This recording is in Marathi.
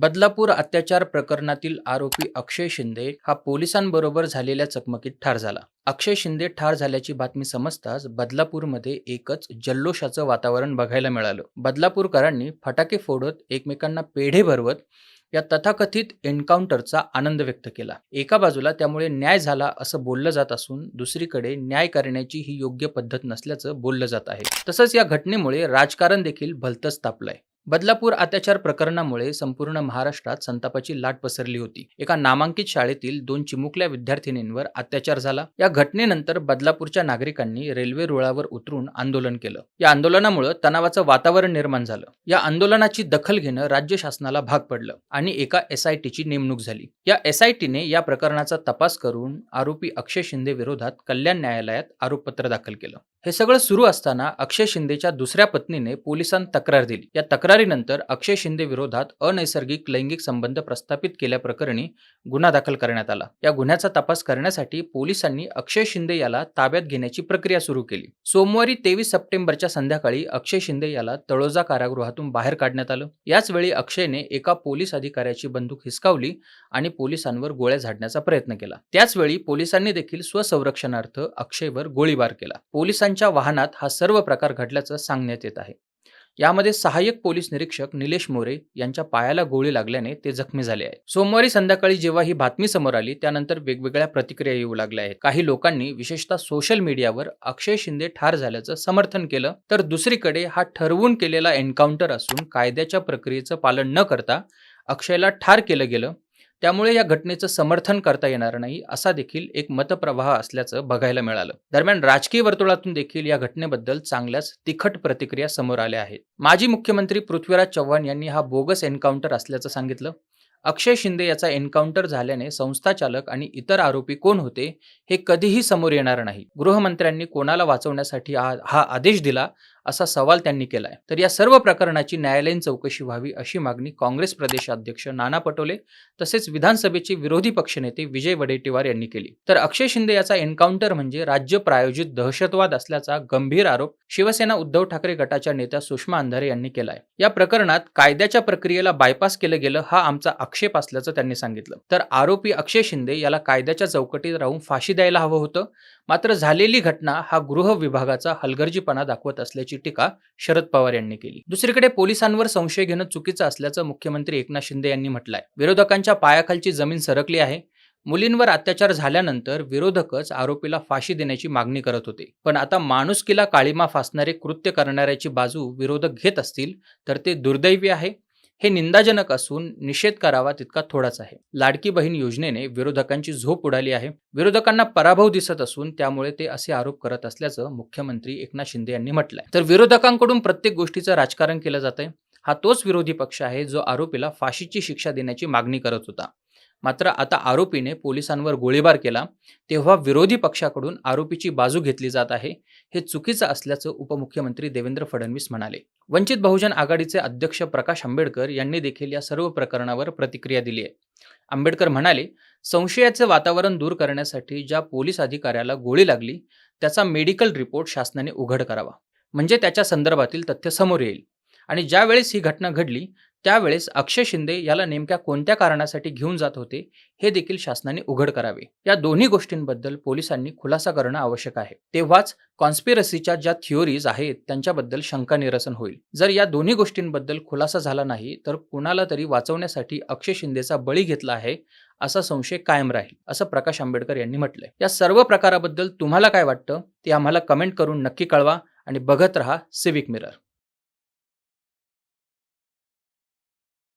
बदलापूर अत्याचार प्रकरणातील आरोपी अक्षय शिंदे हा पोलिसांबरोबर झालेल्या चकमकीत ठार झाला. अक्षय शिंदे ठार झाल्याची बातमी समजताच बदलापूरमध्ये एकच जल्लोषाचं वातावरण बघायला मिळालं. बदलापूरकरांनी फटाके फोडत एकमेकांना पेढे भरवत या तथाकथित एन्काउंटरचा आनंद व्यक्त केला. एका बाजूला त्यामुळे न्याय झाला असं बोललं जात असून दुसरीकडे न्याय करण्याची ही योग्य पद्धत नसल्याचं बोललं जात आहे. तसंच या घटनेमुळे राजकारण देखील भलतंच तापलंय. बदलापूर अत्याचार प्रकरणामुळे संपूर्ण महाराष्ट्रात संतापाची लाट पसरली होती. एका नामांकित शाळेतील दोन चिमुकल्या विद्यार्थिनींवर अत्याचार झाला. या घटनेनंतर बदलापूरच्या नागरिकांनी रेल्वे रुळावर उतरून आंदोलन केलं. या आंदोलनामुळे तणावाचं वातावरण निर्माण झालं. या आंदोलनाची दखल घेणं राज्य शासनाला भाग पडलं आणि एका एस आय टीची नेमणूक झाली. या एस आय टीने या प्रकरणाचा तपास करून आरोपी अक्षय शिंदे विरोधात कल्याण न्यायालयात आरोपपत्र दाखल केलं. हे सगळं सुरू असताना अक्षय शिंदेच्या दुसऱ्या पत्नीने पोलिसांत तक्रार दिली. या तक्रारीनंतर अक्षय शिंदे विरोधात अनैसर्गिक लैंगिक संबंध प्रस्थापित केल्याप्रकरणी गुन्हा दाखल करण्यात आला. या गुन्ह्याचा तपास करण्यासाठी पोलिसांनी अक्षय शिंदे याला ताब्यात घेण्याची प्रक्रिया सुरू केली. सोमवारी तेवीस सप्टेंबरच्या संध्याकाळी अक्षय शिंदे याला तळोजा कारागृहातून बाहेर काढण्यात आलं. याच वेळी अक्षयने एका पोलीस अधिकाऱ्याची बंदूक हिसकावली आणि पोलिसांवर गोळ्या झाडण्याचा प्रयत्न केला. त्याचवेळी पोलिसांनी देखील स्वसंरक्षणार्थ अक्षयवर गोळीबार केला. पोलिसांच्या वाहनात हा सर्व प्रकार घडल्याचं सांगण्यात येत आहे. यामध्ये सहाय्यक पोलीस निरीक्षक निलेश मोरे यांच्या पायाला गोळी लागल्याने ते जखमी झाले आहे सोमवारी संध्याकाळी जेव्हा ही बातमी समोर आली त्यानंतर वेगवेगळ्या प्रतिक्रिया येऊ लागल्या आहेत. काही लोकांनी विशेषतः सोशल मीडियावर अक्षय शिंदे ठार झाल्याचं समर्थन केलं तर दुसरीकडे हा ठरवून केलेला एन्काउंटर असून कायद्याच्या प्रक्रियेचं पालन न करता अक्षयला ठार केलं गेलं त्यामुळे या घटनेचं समर्थन करता येणार नाही असा देखील एक मतप्रवाह असल्याचं बघायला मिळालं. दरम्यान राजकीय वर्तुळातून देखील या घटनेबद्दल चांगल्याच तिखट प्रतिक्रिया समोर आल्या आहेत. माजी मुख्यमंत्री पृथ्वीराज चव्हाण यांनी हा बोगस एन्काउंटर असल्याचं सांगितलं. अक्षय शिंदे याचा एन्काउंटर झाल्याने संस्थाचालक आणि इतर आरोपी कोण होते हे कधीही समोर येणार नाही. गृहमंत्र्यांनी कोणाला वाचवण्यासाठी हा हा आदेश दिला असा सवाल त्यांनी केला आहे तर या सर्व प्रकरणाची न्यायालयीन चौकशी व्हावी अशी मागणी काँग्रेस प्रदेशाध्यक्ष नाना पटोले तसेच विधानसभेचे विरोधी पक्षनेते विजय वडेट्टीवार यांनी केली. तर अक्षय शिंदे याचा एन्काउंटर म्हणजे राज्य प्रायोजित दहशतवाद असल्याचा गंभीर आरोप शिवसेना उद्धव ठाकरे गटाच्या नेत्या सुषमा अंधारे यांनी केलाय. या प्रकरणात कायद्याच्या प्रक्रियेला बायपास केलं गेलं हा आमचा आक्षेप असल्याचं त्यांनी सांगितलं. तर आरोपी अक्षय शिंदे याला कायद्याच्या चौकटीत राहून फाशी द्यायला हवं होतं. मात्र झालेली घटना हा गृह विभागाचा हलगर्जीपणा दाखवत असल्याची टीका शरद पवार यांनी केली. दुसरीकडे पोलिसांवर संशय घेणं चुकीचं असल्याचं मुख्यमंत्री एकनाथ शिंदे यांनी म्हटलंय. विरोधकांच्या पायाखालची जमीन सरकली आहे. मुलींवर अत्याचार झाल्यानंतर विरोधकच आरोपीला फाशी देण्याची मागणी करत होते. पण आता माणुसकीला काळीमा फासणारे कृत्य करणाऱ्याची बाजू विरोधक घेत असतील तर ते दुर्दैवी आहे. हे निंदाजनक असून निषेध करावा तितका थोडाच आहे. लाडकी बहीण योजनेने विरोधकांची झोप उडाली आहे. विरोधकांना पराभव दिसत असून त्यामुळे ते असे आरोप करत असल्याचं मुख्यमंत्री एकनाथ शिंदे यांनी म्हटलंय. तर विरोधकांकडून प्रत्येक गोष्टीचं राजकारण केलं जात आहे हा तोच विरोधी पक्ष आहे जो आरोपीला फाशीची शिक्षा देण्याची मागणी करत होता. मात्र आता आरोपीने पोलिसांवर गोळीबार केला तेव्हा विरोधी पक्षाकडून आरोपीची बाजू घेतली जात आहे. हे चुकीचं असल्याचं उपमुख्यमंत्री देवेंद्र फडणवीस म्हणाले. वंचित बहुजन आघाडीचे अध्यक्ष प्रकाश आंबेडकर यांनी देखील या सर्व प्रकरणावर प्रतिक्रिया दिली आहे. आंबेडकर म्हणाले संशयाचे वातावरण दूर करण्यासाठी ज्या पोलीस अधिकाऱ्याला गोळी लागली त्याचा मेडिकल रिपोर्ट शासनाने उघड करावा. म्हणजे त्याच्या संदर्भातील तथ्य समोर येईल. आणि ज्यावेळेस ही घटना घडली त्यावेळेस अक्षय शिंदे याला नेमक्या कोणत्या कारणासाठी घेऊन जात होते हे देखील शासनाने उघड करावे. या दोन्ही गोष्टींबद्दल पोलिसांनी खुलासा करणं आवश्यक आहे. तेव्हाच कॉन्स्पिरसीच्या ज्या थिओरीज आहेत त्यांच्याबद्दल शंका निरसन होईल. जर या दोन्ही गोष्टींबद्दल खुलासा झाला नाही तर कुणाला तरी वाचवण्यासाठी अक्षय शिंदेचा बळी घेतला आहे असा संशय कायम राहील असं प्रकाश आंबेडकर यांनी म्हटलंय. या सर्व प्रकाराबद्दल तुम्हाला काय वाटतं ते आम्हाला कमेंट करून नक्की कळवा आणि बघत रहा सिविक मिरर